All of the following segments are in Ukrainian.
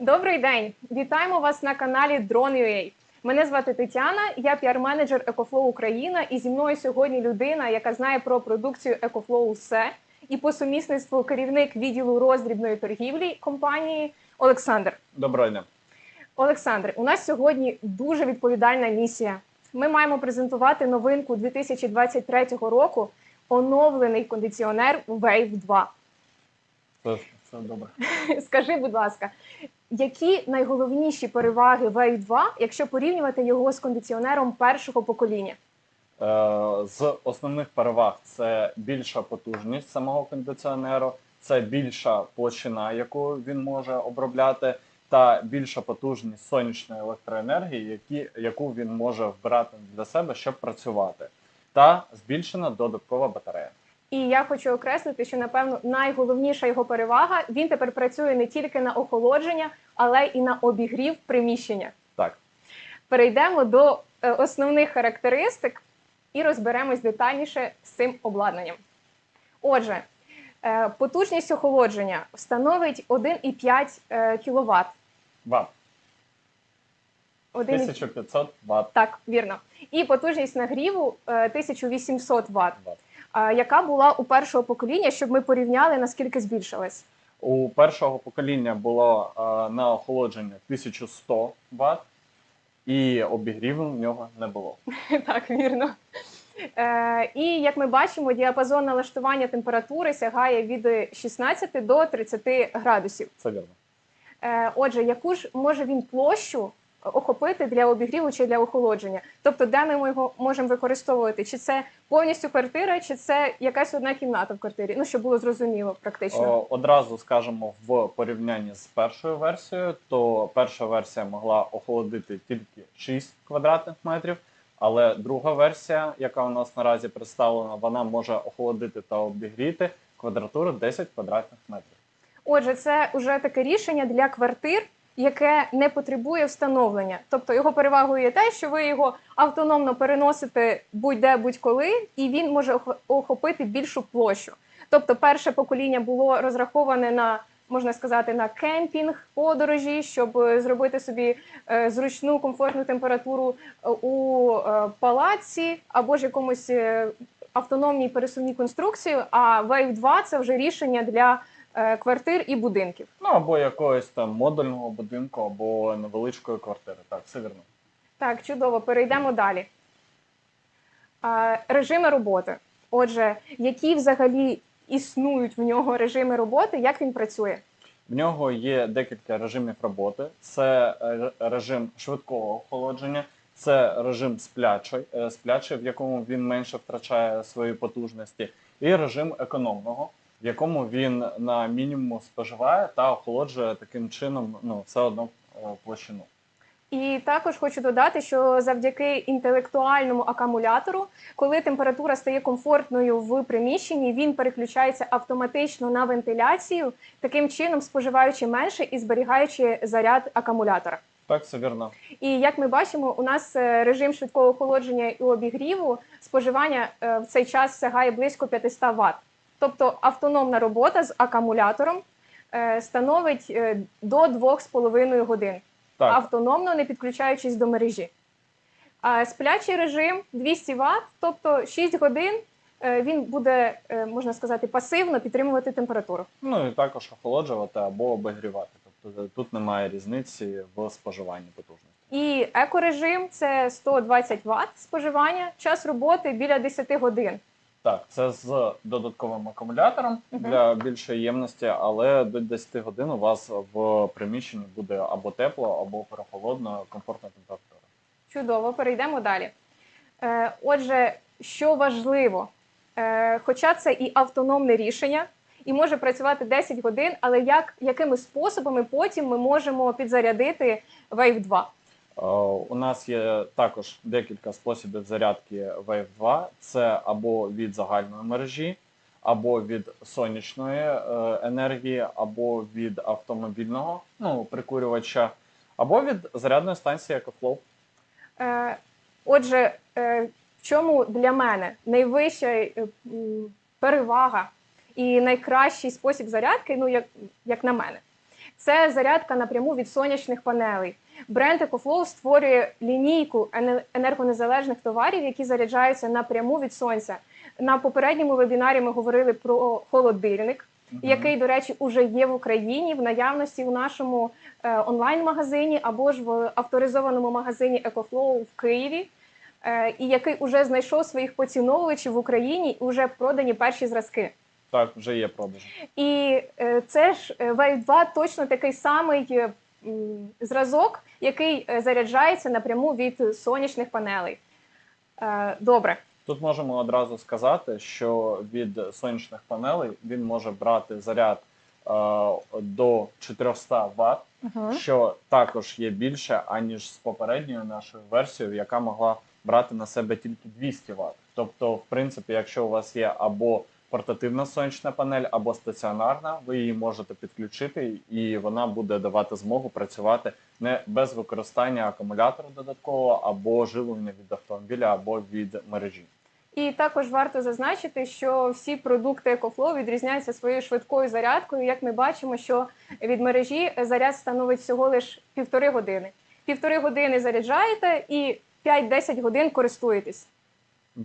Добрий день! Вітаємо вас на каналі Drone.ua. Мене звати Тетяна, я піар-менеджер EcoFlow Україна, і зі мною сьогодні людина, яка знає про продукцію EcoFlow все, і по сумісництву керівник відділу роздрібної торгівлі компанії Олександр. Доброго дня. Олександр, у нас сьогодні дуже відповідальна місія. Ми маємо презентувати новинку 2023 року оновлений кондиціонер Wave 2. Це, це добре. Скажи, будь ласка, які найголовніші переваги Wave 2, якщо порівнювати його з кондиціонером першого покоління? Е, з основних переваг це більша потужність самого кондиціонеру, це більша площина, яку він може обробляти, та більша потужність сонячної електроенергії, які, яку він може вбирати для себе, щоб працювати, та збільшена додаткова батарея. І я хочу окреслити, що напевно найголовніша його перевага він тепер працює не тільки на охолодження, але і на обігрів приміщення. Так, Перейдемо до е, основних характеристик і розберемось детальніше з цим обладнанням. Отже, е, потужність охолодження становить 1,5 кВт. ват. 1,5 1500 ват. Так, вірно. І потужність нагріву е, 1800 Вт, ват. Яка була у першого покоління, щоб ми порівняли, наскільки збільшилась. У першого покоління було е, на охолодження 1100 ват, і обігріву в нього не було. Так, вірно. Е, і як ми бачимо, діапазон налаштування температури сягає від 16 до 30 градусів. Це вірно. Е, отже, яку ж може він площу охопити для обігріву чи для охолодження? Тобто, де ми його можемо використовувати? Чи це повністю квартира, чи це якась одна кімната в квартирі? Ну, щоб було зрозуміло практично. О, Одразу скажемо в порівнянні з першою версією, то перша версія могла охолодити тільки 6 квадратних метрів, але друга версія, яка у нас наразі представлена, вона може охолодити та обігріти квадратуру 10 квадратних метрів. Отже, це вже таке рішення для квартир, яке не потребує встановлення. Тобто його перевагою є те, що ви його автономно переносите будь-де будь-коли, і він може ох- охопити більшу площу. Тобто, перше покоління було розраховане на можна сказати на кемпінг подорожі, щоб зробити собі е, зручну комфортну температуру е, у е, палаці або ж якомусь автономній пересувній конструкції. А Wave 2 – це вже рішення для квартир і будинків. Ну або якогось там модульного будинку, або невеличкої квартири. Так, все вірно. Так, чудово, перейдемо далі. Режими роботи. Отже, які взагалі існують в нього режими роботи, як він працює? В нього є декілька режимів роботи. Це е, режим швидкого охолодження, це режим сплячий, е, сплячий, в якому він менше втрачає свої потужності, і режим економного, в якому він на мінімум споживає та охолоджує таким чином ну, все одно е, площину. І також хочу додати, що завдяки інтелектуальному акумулятору, коли температура стає комфортною в приміщенні, він переключається автоматично на вентиляцію, таким чином споживаючи менше і зберігаючи заряд акумулятора. Так, все вірно. І як ми бачимо, у нас е, режим швидкого охолодження і обігріву споживання е, в цей час сягає близько 500 Вт. Тобто автономна робота з акумулятором е, становить е, до 2,5 годин Так, автономно, не підключаючись до мережі. А сплячий режим 200 Вт, тобто 6 годин е, він буде, е, можна сказати, пасивно підтримувати температуру. ну і також охолоджувати або обігрівати. Тобто тут немає різниці в споживанні потужності. І екорежим це 120 Вт споживання, час роботи біля 10 годин. Так, це з додатковим акумулятором Мгм. для більшої ємності, але до 10 годин у вас в приміщенні буде або тепло, або прохолодно, комфортна температура. Чудово, перейдемо далі. Е, Отже, що важливо, е, хоча це і автономне рішення, і може працювати 10 годин, але як, якими способами потім ми можемо підзарядити Wave 2? Е, У нас є також декілька способів зарядки Wave 2. Це або від загальної мережі, або від сонячної е, енергії, або від автомобільного ну, прикурювача, або від зарядної станції EcoFlow. Е, Отже, в чому для мене найвища перевага і найкращий спосіб зарядки, ну як, як на мене, Це зарядка напряму від сонячних панелей. Бренд EcoFlow створює лінійку енергонезалежних товарів, які заряджаються напряму від сонця. На попередньому вебінарі ми говорили про холодильник, Мгм. який, до речі, уже є в Україні в наявності у нашому е, онлайн-магазині або ж в авторизованому магазині EcoFlow в Києві, е, і який уже знайшов своїх поціновувачів в Україні і вже продані перші зразки. Так, вже є продажі. І е, це ж Wave 2 точно такий самий зразок, який е, заряджається напряму від сонячних панелей. Е, Добре. Тут можемо одразу сказати, що від сонячних панелей він може брати заряд е, до 400 Вт, що також є більше, аніж з попередньою нашою версією, яка могла брати на себе тільки 200 Вт. Тобто, в принципі, якщо у вас є або портативна сонячна панель, або стаціонарна, ви її можете підключити, і вона буде давати змогу працювати не без використання акумулятора додаткового або живлення від автомобіля або від мережі. І також варто зазначити, що всі продукти EcoFlow відрізняються своєю швидкою зарядкою. Як ми бачимо, що від мережі заряд становить всього лише півтори години. Півтори години заряджаєте і 5-10 годин користуєтесь.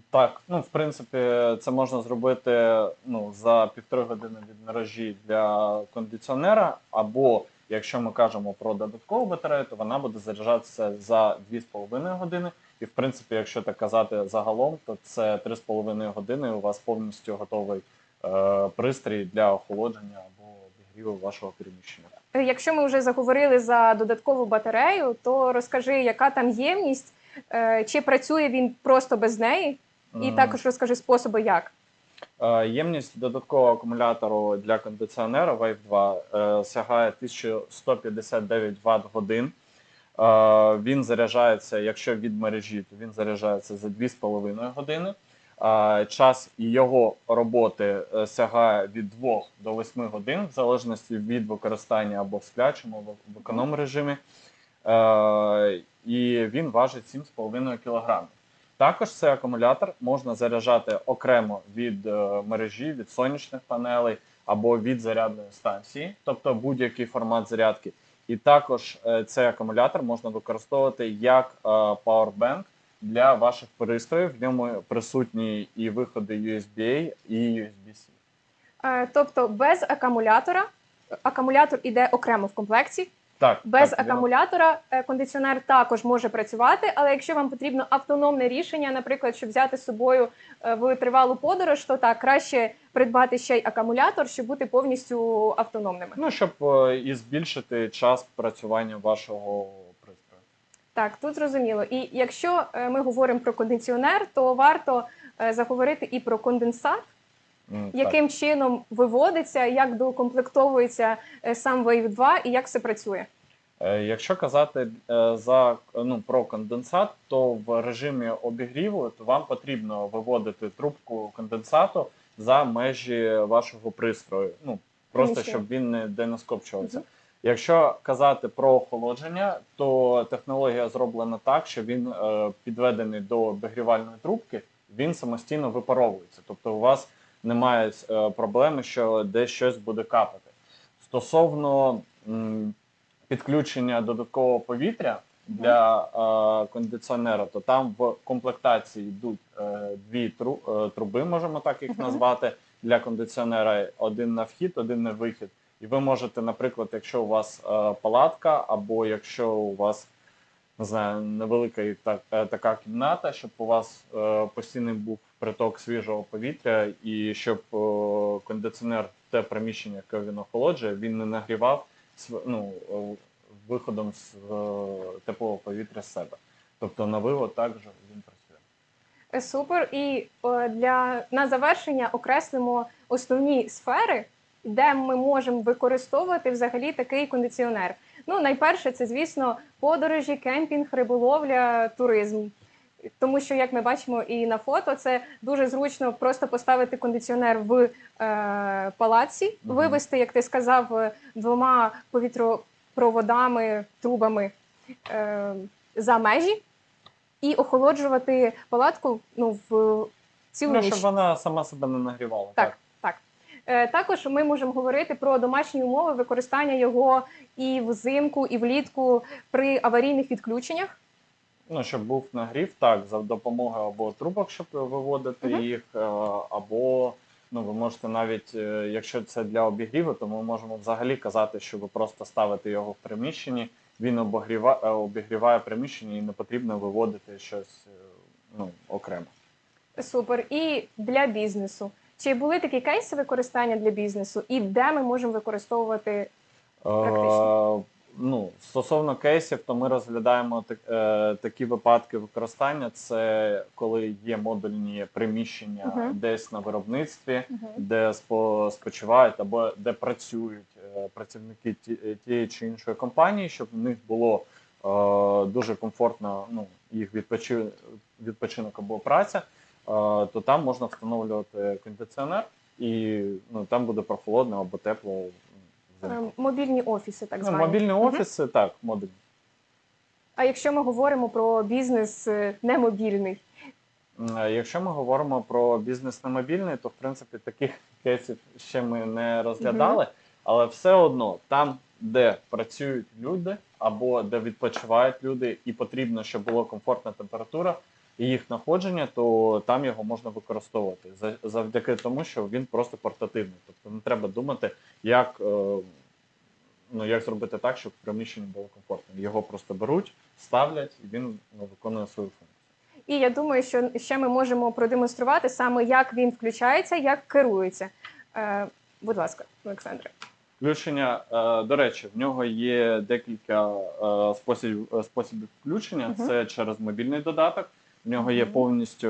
Так, ну в принципі, це можна зробити ну за півтори години від мережі для кондиціонера, або якщо ми кажемо про додаткову батарею, то вона буде заряджатися за 2,5 години. І в принципі, якщо так казати загалом, то це 3,5 години. У вас повністю готовий е, пристрій для охолодження або обігріву вашого приміщення. Якщо ми вже заговорили за додаткову батарею, то розкажи, яка там ємність, чи працює він просто без неї, і також розкажи способи, як. Е, Ємність додаткового акумулятору для кондиціонера Wave 2 е, сягає 1159 Вт годин. Е, Він заряджається, якщо від мережі, то він заряджається за 2,5 години. Е, Час його роботи е, сягає від 2 до 8 годин, в залежності від використання або в сплячому, або в економ режимі. І він важить 7,5 кг. Також цей акумулятор можна заряджати окремо від е, мережі, від сонячних панелей або від зарядної станції, тобто будь-який формат зарядки. І також е, цей акумулятор можна використовувати як е, powerbank для ваших пристроїв. В ньому присутні і виходи USB-A і USB-C. Тобто без акумулятора, акумулятор іде окремо в комплекті. Так, Без так, акумулятора е, кондиціонер також може працювати, але якщо вам потрібно автономне рішення, наприклад, щоб взяти з собою е, в тривалу подорож, то так краще придбати ще й акумулятор, щоб бути повністю автономними. Ну, щоб е, і збільшити час працювання вашого пристрою. Так, тут зрозуміло. І якщо ми говоримо про кондиціонер, то варто заговорити і про конденсат, М, так. яким чином виводиться, як докомплектовується е, сам Wave 2 і як все працює. Е, Якщо казати е, за ну про конденсат, то в режимі обігріву то вам потрібно виводити трубку конденсату за межі вашого пристрою. Ну просто Приміщення. щоб він не де не скопчувався. Мгм. Якщо казати про охолодження, то технологія зроблена так, що він е, підведений до обігрівальної трубки, він самостійно випаровується. Тобто у вас немає е, проблеми, що десь щось буде капати. Стосовно підключення додаткового повітря для е, кондиціонера, то там в комплектації йдуть е, дві тру, труби, можемо так їх назвати, для кондиціонера: один на вхід, один на вихід. І ви можете, наприклад, якщо у вас палатка, або якщо у вас не знаю, невелика так, е, така кімната, щоб у вас е, постійний був приток свіжого повітря, і щоб е, кондиціонер, те приміщення, яке він охолоджує, він не нагрівав ну, виходом з теплого повітря з себе. Тобто на вивод також він працює. Супер. І для на завершення окреслимо основні сфери, де ми можемо використовувати взагалі такий кондиціонер. Ну, найперше, це звісно подорожі, кемпінг, риболовля, туризм. Тому що, як ми бачимо і на фото, це дуже зручно просто поставити кондиціонер в е, палаці, вивести, як ти сказав, е, двома повітропроводами, трубами е, за межі і охолоджувати палатку ну, в цілу Ну, ніч. щоб вона сама себе не нагрівала. Так, так. Е, Також ми можемо говорити про домашні умови використання його і взимку, і влітку при аварійних відключеннях. Ну, щоб був нагрів, так, за допомогою або трубок, щоб виводити Мгм. їх, е, або ну, ви можете навіть, е, якщо це для обігріву, то ми можемо взагалі казати, що ви просто ставите його в приміщенні, він обогріва, е, обігріває приміщення і не потрібно виводити щось ну, окремо. Супер. І для бізнесу. Чи були такі кейси використання для бізнесу, і де ми можемо використовувати? Практично. Е, ну, стосовно кейсів, то ми розглядаємо так, е, такі випадки використання. Це коли є модульні приміщення Мгм. десь на виробництві, де спо, спочивають або де працюють е, працівники ті, тієї чи іншої компанії, щоб в них було е, дуже комфортно ну, їх відпочи, відпочинок або праця, то там можна встановлювати кондиціонер, і ну, там буде прохолодно або тепло. взимку. Е, Мобільні офіси, так Ну, звані. мобільні Мгм. офіси, так, модульні. А якщо ми говоримо про бізнес е, немобільний, е, Якщо ми говоримо про бізнес на мобільний, то в принципі таких кейсів ще ми не розглядали, але все одно там, де працюють люди або де відпочивають люди, і потрібно, щоб була комфортна температура і їх знаходження, то там його можна використовувати За- завдяки тому, що він просто портативний. Тобто не треба думати, як, е, ну, як зробити так, щоб в приміщенні було комфортно. Його просто беруть, ставлять, і він ну, виконує свою функцію. і я думаю, що ще ми можемо продемонструвати саме, як він включається, як керується. Е, будь ласка, Олександре. Включення, е, до речі, в нього є декілька е, спосіб, способів включення. Це через мобільний додаток. В нього є повністю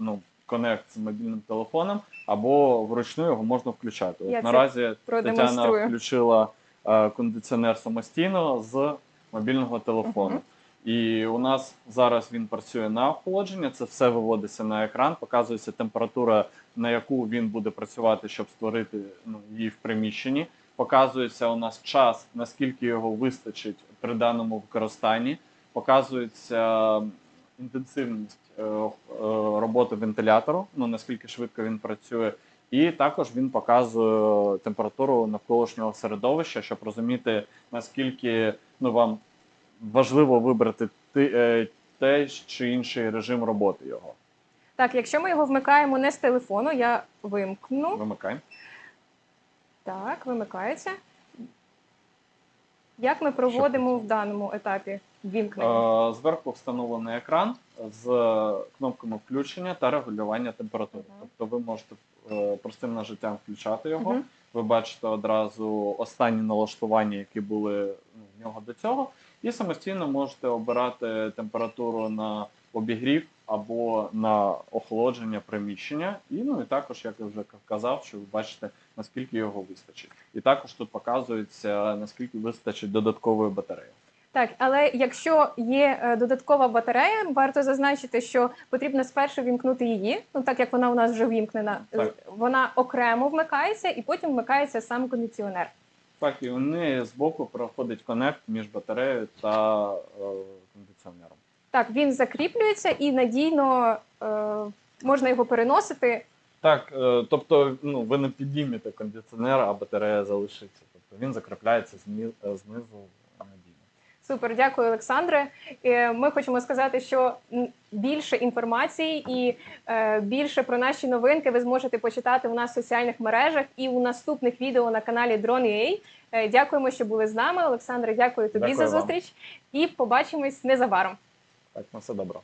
ну, конект з мобільним телефоном, або вручну його можна включати. От Я це наразі Тетяна продемонструю. включила е, кондиціонер самостійно з мобільного телефону. Мгм. І у нас зараз він працює на охолодження. Це все виводиться на екран, показується температура, на яку він буде працювати, щоб створити ну, її в приміщенні. Показується у нас час, наскільки його вистачить при даному використанні. Показується інтенсивність е, е, роботи вентилятору, ну наскільки швидко він працює. І також він показує температуру навколишнього середовища, щоб розуміти, наскільки ну, вам важливо вибрати ти, е, той чи інший режим роботи його. Так, якщо ми його вмикаємо не з телефону, я вимкну. Вимикай. Так, вимикається. Як ми проводимо в даному етапі вімкнення? Е, Зверху встановлений екран з кнопками включення та регулювання температури. Мгм. Тобто ви можете е, простим нажиттям включати його. Мгм. Ви бачите одразу останні налаштування, які були ну, в нього до цього, і самостійно можете обирати температуру на обігрів або на охолодження приміщення. І ну і також, як я вже казав, що ви бачите наскільки його вистачить. І також тут показується наскільки вистачить додаткової батареї. Так, але якщо є е, додаткова батарея, варто зазначити, що потрібно спершу вімкнути її. Ну так як вона у нас вже вімкнена, Так. вона окремо вмикається і потім вмикається сам кондиціонер. Так, і у неї збоку проходить конект між батареєю та е, кондиціонером. Так, він закріплюється і надійно е, можна його переносити. Так, е, тобто, ну ви не підіймете кондиціонер, а батарея залишиться. Тобто він закріпляється е, знизу. Супер, дякую, Олександре. Е, Ми хочемо сказати, що більше інформації і е, більше про наші новинки ви зможете почитати у нас в соціальних мережах і у наступних відео на каналі Drone.ua. Е, Дякуємо, що були з нами. Олександре, дякую тобі Дякую за вам. зустріч і побачимось незабаром. Так, на все добре.